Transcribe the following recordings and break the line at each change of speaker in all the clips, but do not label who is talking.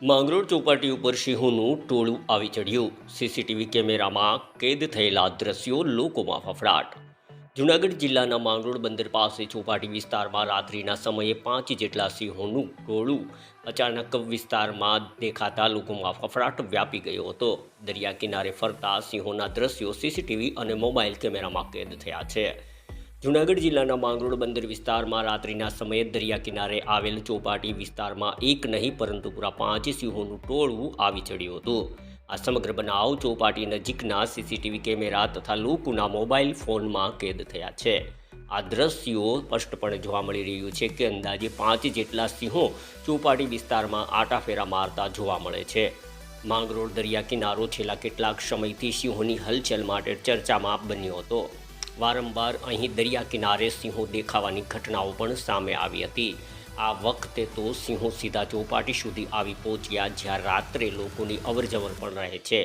માંગરોળ ચોપાટી ઉપર સિંહોનું ટોળું આવી ચડ્યું સીસીટીવી કેમેરામાં કેદ થયેલા દ્રશ્યો લોકોમાં ફફડાટ. જૂનાગઢ જિલ્લાના માંગરોળ બંદર પાસે ચોપાટી વિસ્તારમાં રાત્રિના સમયે પાંચ જેટલા સિંહોનું ટોળું અચાનક વિસ્તારમાં દેખાતા લોકોમાં ફફડાટ વ્યાપી ગયો હતો. દરિયા કિનારે ફરતા સિંહોના દ્રશ્યો સીસીટીવી અને મોબાઈલ કેમેરામાં કેદ થયા છે. જૂનાગઢ જિલ્લાના માંગરોળ બંદર વિસ્તારમાં રાત્રિના સમયે દરિયા કિનારે આવેલ ચોપાટી વિસ્તારમાં એક નહીં, પરંતુ પૂરા પાંચ સિંહોનું ટોળું આવી ચડ્યું હતું. આ સમગ્ર બનાવ ચોપાટી નજીકના સીસીટીવી કેમેરા તથા લોકોના મોબાઈલ ફોનમાં કેદ થયા છે. આ દ્રશ્યો સ્પષ્ટપણે જોવા મળી રહ્યું છે કે અંદાજે પાંચ જેટલા સિંહો ચોપાટી વિસ્તારમાં આટાફેરા મારતા જોવા મળે છે. માંગરોળ દરિયા કિનારો છેલ્લા કેટલાક સમયથી સિંહોની હલચલ માટે ચર્ચામાં બન્યો હતો. વારંવાર અહીં દરિયા કિનારે સિંહો દેખાવાની ઘટનાઓ પણ સામે આવી હતી. આ વખતે તો સિંહો સીધા ચોપાટી સુધી આવી પહોંચ્યા જ્યાં રાત્રે લોકોની અવરજવર પણ રહે છે.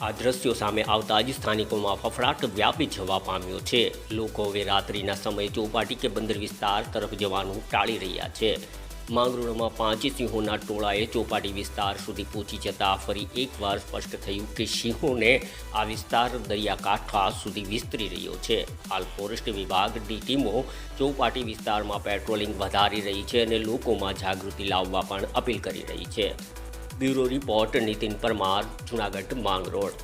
આ દ્રશ્યો સામે આવતા જ સ્થાનિકોમાં ફફડાટ વ્યાપી જવા પામ્યો છે. લોકો હવે રાત્રિના સમયે ચોપાટી કે બંદર વિસ્તાર તરફ જવાનું ટાળી રહ્યા છે. માંગરોળમાં પાંચ સિંહોના ટોળાએ ચોપાટી વિસ્તાર સુધી પહોંચી જતા ફરી એકવાર સ્પષ્ટ થયું કે સિંહોને આ વિસ્તાર દરિયાકાંઠા સુધી વિસ્તરી રહ્યો છે. હાલ ફોરેસ્ટ વિભાગની ટીમો ચોપાટી વિસ્તારમાં પેટ્રોલિંગ વધારી રહી છે અને લોકોમાં જાગૃતિ લાવવા પણ અપીલ કરી રહી છે. Bureau report Nitin Parmar, Junagadh, Mangrol.